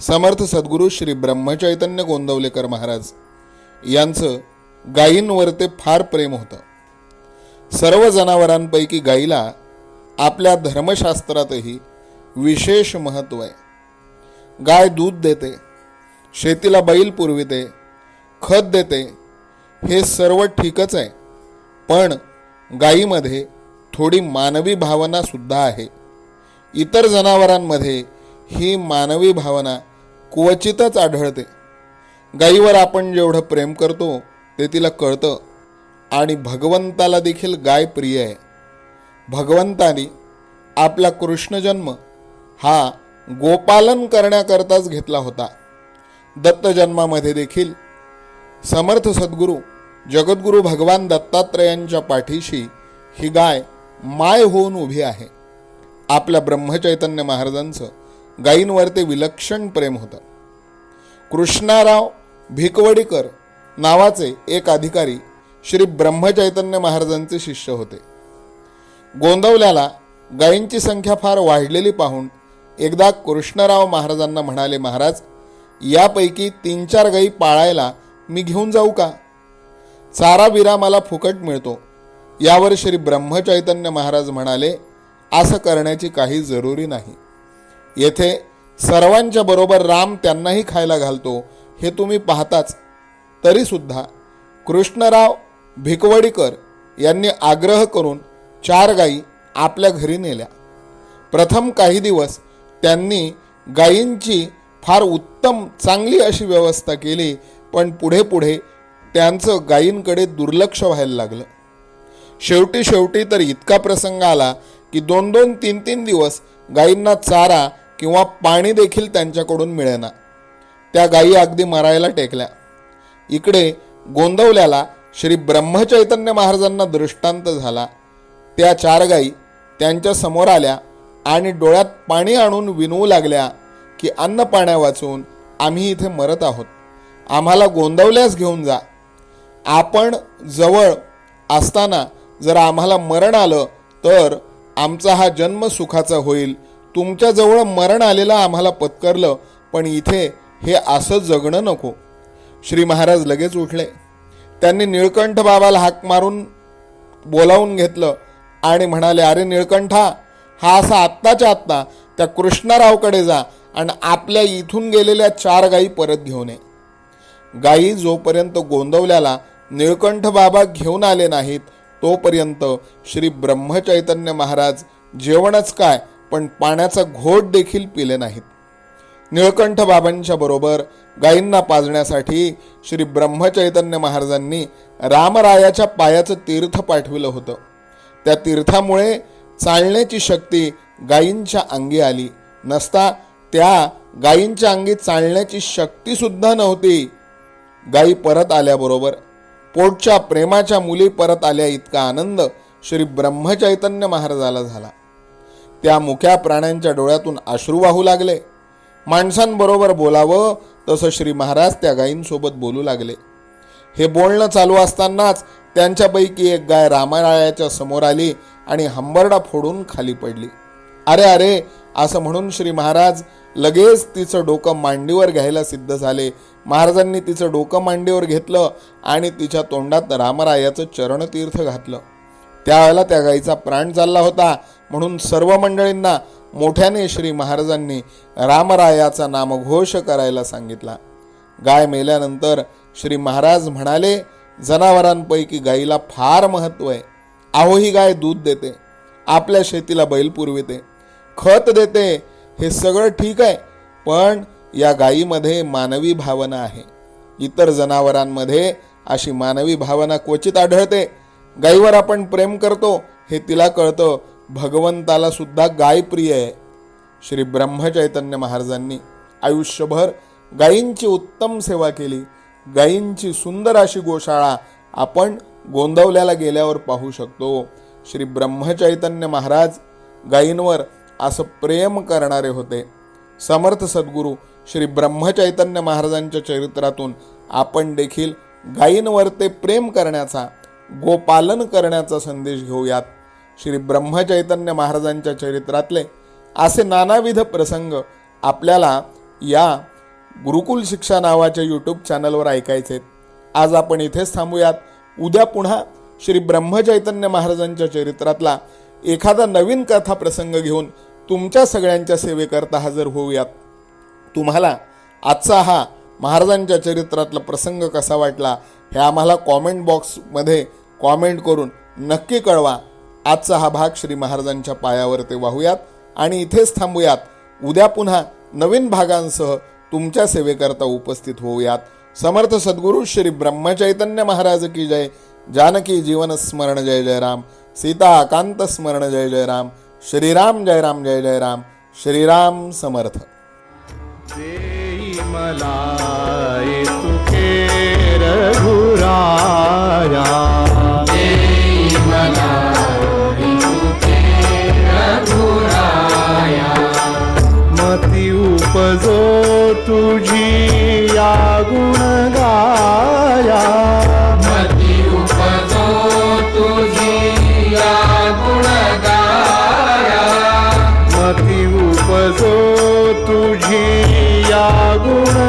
समर्थ सद्गुरू श्री ब्रह्मचैतन्य गोंदवलेकर महाराज. यांचं गायींवर ते फार प्रेम होतं. सर्व जनावरांपैकी गायीला आपल्या धर्मशास्त्रातही विशेष महत्त्व आहे. गाय दूध देते शेतीला बैल पुरविते खत देते हे सर्व ठीकच आहे. पण गायीमध्ये थोडी मानवी भावनासुद्धा आहे. इतर जनावरांमध्ये ही मानवी भावना क्वचितच आढळते. गायीवर आपण जेवढं प्रेम करतो ते तिला कळतं आणि भगवंताला देखील गाय प्रिय आहे. भगवंतानी आपला कृष्णजन्म हा गोपालन करण्याकरताच घेतला होता. दत्त जन्मामध्ये देखील समर्थ सद्गुरू जगद्गुरू भगवान दत्तात्रयांच्या पाठीशी ही गाय माय होऊन उभी आहे. आपल्या ब्रह्मचैतन्य महाराजांचं गायींवर ते विलक्षण प्रेम होतं. कृष्णाराव भिकवडीकर नावाचे एक अधिकारी श्री ब्रह्मचैतन्य महाराजांचे शिष्य होते. गोंदवल्याला गायींची संख्या फार वाढलेली पाहून एकदा कृष्णराव महाराजांना म्हणाले महाराज यापैकी तीन चार गायी पाळायला मी घेऊन जाऊ का? चारा बिरा मला फुकट मिळतो. यावर श्री ब्रह्मचैतन्य महाराज म्हणाले असं करण्याची काही जरुरी नाही. येथे सर्वांच्या बरोबर राम त्यांनाही खायला घालतो हे तुम्ही पाहताच. तरीसुद्धा कृष्णराव भिकवडीकर यांनी आग्रह करून चार गायी आपल्या घरी नेल्या. प्रथम काही दिवस त्यांनी गायींची फार उत्तम चांगली अशी व्यवस्था केली पण पुढे पुढे त्यांचं गायींकडे दुर्लक्ष व्हायला लागलं. शेवटी शेवटी तर इतका प्रसंग आला की दोन दोन तीन तीन दिवस गायींना चारा किंवा पाणी देखील त्यांच्याकडून मिळेना. त्या गायी अगदी मरायला टेकल्या. इकडे गोंदवल्याला श्री ब्रह्मचैतन्य महाराजांना दृष्टांत झाला. त्या चार गायी त्यांच्यासमोर आल्या आणि डोळ्यात पाणी आणून विनवू लागल्या की अन्न पाण्या वाचून आम्ही इथे मरत आहोत. आम्हाला गोंदवल्यास घेऊन जा. आपण जवळ असताना जर आम्हाला मरण आलं तर आमचा हा जन्म सुखाचा होईल तुमच्याजवळ मरण आलेलं आम्हाला पत्करलं पण इथे हे असं जगणं नको. श्री महाराज लगेच उठले. त्यांनी निळकंठ बाबाला हाक मारून बोलावून घेतलं आणि म्हणाले अरे निळकंठा हा असा आत्ताच्या आत्ता त्या कृष्णरावकडे जा आणि आपल्या इथून गेलेल्या चार गायी परत घेऊन ये. गायी जोपर्यंत गोंदवल्याला निळकंठ बाबा घेऊन आले नाहीत तोपर्यंत श्री ब्रह्मचैतन्य महाराज जेवणच काय पण पाण्याचा घोट देखील पिले नाहीत. निळकंठ बाबांच्या बरोबर गायींना पाजण्यासाठी श्री ब्रह्मचैतन्य महाराजांनी रामरायाच्या पायाचं तीर्थ पाठविलं होतं. त्या तीर्थामुळे चालण्याची शक्ती गायींच्या अंगी आली. नसता त्या गायींच्या अंगी चालण्याची शक्तीसुद्धा नव्हती. गायी परत आल्याबरोबर पोटच्या प्रेमाच्या मुली परत आल्या इतका आनंद श्री ब्रह्मचैतन्य महाराजाला झाला. त्या मुख्या प्राण्यांच्या डोळ्यातून अश्रू वाहू लागले. माणसांबरोबर बोलावं तसं श्री महाराज त्या गायींसोबत बोलू लागले. हे बोलणं चालू असतानाच त्यांच्यापैकी एक गाय रामारायाच्या समोर आली आणि हंबरडा फोडून खाली पडली. अरे अरे असं म्हणून श्री महाराज लगेच तिचं डोकं मांडीवर घ्यायला सिद्ध झाले. महाराजांनी तिचं डोकं मांडीवर घेतलं आणि तिच्या तोंडात रामरायाचं चरणतीर्थ घातलं. त्यावेळेला त्या गाईचा प्राण चालला होता. म्हणून सर्व मंडळींना मोठ्याने श्री महाराजांनी रामरायाचा नामघोष करायला सांगितला. गाय मेल्यानंतर श्री महाराज म्हणाले जनावरांपैकी गाईला फार महत्त्व आहे. आहो ही गाय दूध देते. आपल्या शेतीला बैल पुरविते. खत देते. हे सगळं ठीक आहे. पण या गायीमध्ये मानवी भावना आहे. इतर जनावरांमध्ये अशी मानवी भावना क्वचित आढळते. गाईवर आपण प्रेम करतो हे तिला कळतं. भगवंताला सुद्धा गाय प्रिय आहे. श्री ब्रह्मचैतन्य महाराजांनी आयुष्यभर गायींची उत्तम सेवा केली. गायींची सुंदर अशी गोशाळा आपण गोंदवल्याला गेल्यावर पाहू शकतो. श्री ब्रह्मचैतन्य महाराज गायींवर असं प्रेम करणारे होते. समर्थ सद्गुरू श्री ब्रह्मचैतन्य महाराजांच्या चरित्रातून आपण देखील गायींवर ते प्रेम करण्याचा गोपालन करण्याचा संदेश घेऊयात. श्री ब्रह्मचैतन्य महाराजांच्या चरित्रातले असे नानाविध प्रसंग आपल्याला या गुरुकुल शिक्षा नावाच्या यूट्यूब चॅनलवर ऐकायचे आहेत. आज आपण इथेच थांबूयात. उद्या पुन्हा श्री ब्रह्मचैतन्य महाराजांच्या चरित्रातला एखादा नवीन कथा प्रसंग घेऊन तुमच्या सगळ्यांच्या सेवेकरता हजर होऊयात. तुम्हाला आजचा हा महाराजांच्या चरित्रातला प्रसंग कसा वाटला हे आम्हाला कॉमेंट बॉक्समध्ये कॉमेंट करून नक्की कळवा. आजचा हा भाग श्री महाराजांच्या पायावर ते वाहूयात आणि इथेच थांबूयात. उद्या पुन्हा नवीन भागांसह तुमच्या सेवेकरता उपस्थित होऊयात. समर्थ सद्गुरू श्री ब्रह्मचैतन्य महाराज की जय. जानकी जीवन स्मरण जय जय राम. सीता आकांत स्मरण जय जय राम. श्रीराम जय राम जय जय राम. श्रीराम समर्थ. मलाई तुके रघुराया। मती उपजो तुझी या गुणगाया। मती उपजो तुझी या गुणगाया। मती उपजो तुझी গুণ